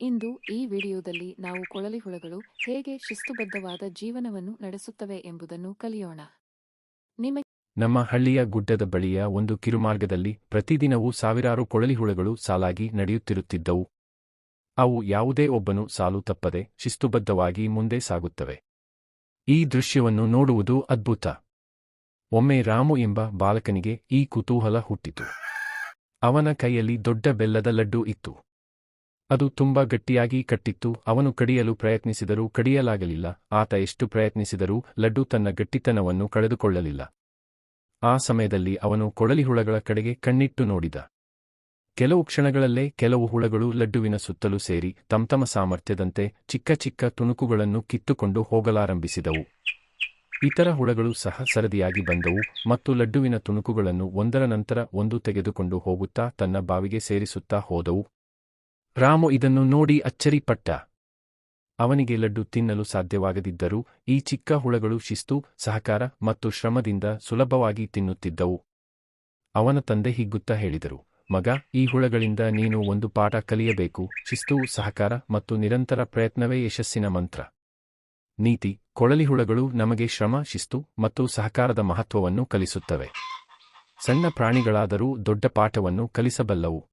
ಇಂದು ಈ ವಿಡಿಯೋದಲ್ಲಿ ನಾವು ಕೊಳಲಿ ಹುಳಗಳು ಹೇಗೆ ಶಿಸ್ತುಬದ್ಧವಾದ ಜೀವನವನ್ನು ನಡೆಸುತ್ತವೆ ಎಂಬುದನ್ನು ಕಲಿಯೋಣ. ನಿಮಗೆ ನಮ್ಮ ಹಳ್ಳಿಯ ಗುಡ್ಡದ ಬಳಿಯ ಒಂದು ಕಿರುಮಾರ್ಗದಲ್ಲಿ ಪ್ರತಿದಿನವೂ ಸಾವಿರಾರು ಕೊಳಲಿ ಹುಳಗಳು ಸಾಲಾಗಿ ನಡೆಯುತ್ತಿರುತ್ತಿದ್ದವು. ಅವು ಯಾವುದೇ ಒಬ್ಬನು ಸಾಲು ತಪ್ಪದೆ ಶಿಸ್ತುಬದ್ಧವಾಗಿ ಮುಂದೆ ಸಾಗುತ್ತವೆ. ಈ ದೃಶ್ಯವನ್ನು ನೋಡುವುದು ಅದ್ಭುತ. ಒಮ್ಮೆ ರಾಮು ಎಂಬ ಬಾಲಕನಿಗೆ ಈ ಕುತೂಹಲ ಹುಟ್ಟಿತು. ಅವನ ಕೈಯಲ್ಲಿ ದೊಡ್ಡ ಬೆಲ್ಲದ ಲಡ್ಡು ಇತ್ತು. ಅದು ತುಂಬಾ ಗಟ್ಟಿಯಾಗಿ ಕಟ್ಟಿತ್ತು. ಅವನು ಕಡಿಯಲು ಪ್ರಯತ್ನಿಸಿದರೂ ಕಡಿಯಲಾಗಲಿಲ್ಲ. ಆತ ಎಷ್ಟು ಪ್ರಯತ್ನಿಸಿದರೂ ಲಡ್ಡು ತನ್ನ ಗಟ್ಟಿತನವನ್ನು ಕಳೆದುಕೊಳ್ಳಲಿಲ್ಲ. ಆ ಸಮಯದಲ್ಲಿ ಅವನು ಕೊಳಲಿಹುಳಗಳ ಕಡೆಗೆ ಕಣ್ಣಿಟ್ಟು ನೋಡಿದ. ಕೆಲವು ಕ್ಷಣಗಳಲ್ಲೇ ಕೆಲವು ಹುಳಗಳು ಲಡ್ಡುವಿನ ಸುತ್ತಲೂ ಸೇರಿ ತಮ್ತಮ ಸಾಮರ್ಥ್ಯದಂತೆ ಚಿಕ್ಕ ಚಿಕ್ಕ ತುಣುಕುಗಳನ್ನು ಕಿತ್ತುಕೊಂಡು ಹೋಗಲಾರಂಭಿಸಿದವು. ಇತರ ಹುಳಗಳು ಸಹ ಸರದಿಯಾಗಿ ಬಂದವು ಮತ್ತು ಲಡ್ಡುವಿನ ತುಣುಕುಗಳನ್ನು ಒಂದರ ನಂತರ ಒಂದು ತೆಗೆದುಕೊಂಡು ಹೋಗುತ್ತಾ ತನ್ನ ಬಾವಿಗೆ ಸೇರಿಸುತ್ತಾ ಹೋದವು. ರಾಮು ಇದನ್ನು ನೋಡಿ ಅಚ್ಚರಿಪಟ್ಟ. ಅವನಿಗೆ ಲಡ್ಡು ತಿನ್ನಲು ಸಾಧ್ಯವಾಗದಿದ್ದರೂ ಈ ಚಿಕ್ಕ ಹುಳಗಳು ಶಿಸ್ತು, ಸಹಕಾರ ಮತ್ತು ಶ್ರಮದಿಂದ ಸುಲಭವಾಗಿ ತಿನ್ನುತ್ತಿದ್ದವು. ಅವನ ತಂದೆ ಹಿಗ್ಗುತ್ತಾ ಹೇಳಿದರು, ಮಗ, ಈ ಹುಳಗಳಿಂದ ನೀನು ಒಂದು ಪಾಠ ಕಲಿಯಬೇಕು, ಶಿಸ್ತು, ಸಹಕಾರ ಮತ್ತು ನಿರಂತರ ಪ್ರಯತ್ನವೇ ಯಶಸ್ಸಿನ ಮಂತ್ರ. ನೀತಿ, ಕೊಳಲಿ ಹುಳಗಳು ನಮಗೆ ಶ್ರಮ, ಶಿಸ್ತು ಮತ್ತು ಸಹಕಾರದ ಮಹತ್ವವನ್ನು ಕಲಿಸುತ್ತವೆ. ಸಣ್ಣ ಪ್ರಾಣಿಗಳಾದರೂ ದೊಡ್ಡ ಪಾಠವನ್ನು ಕಲಿಸಬಲ್ಲವು.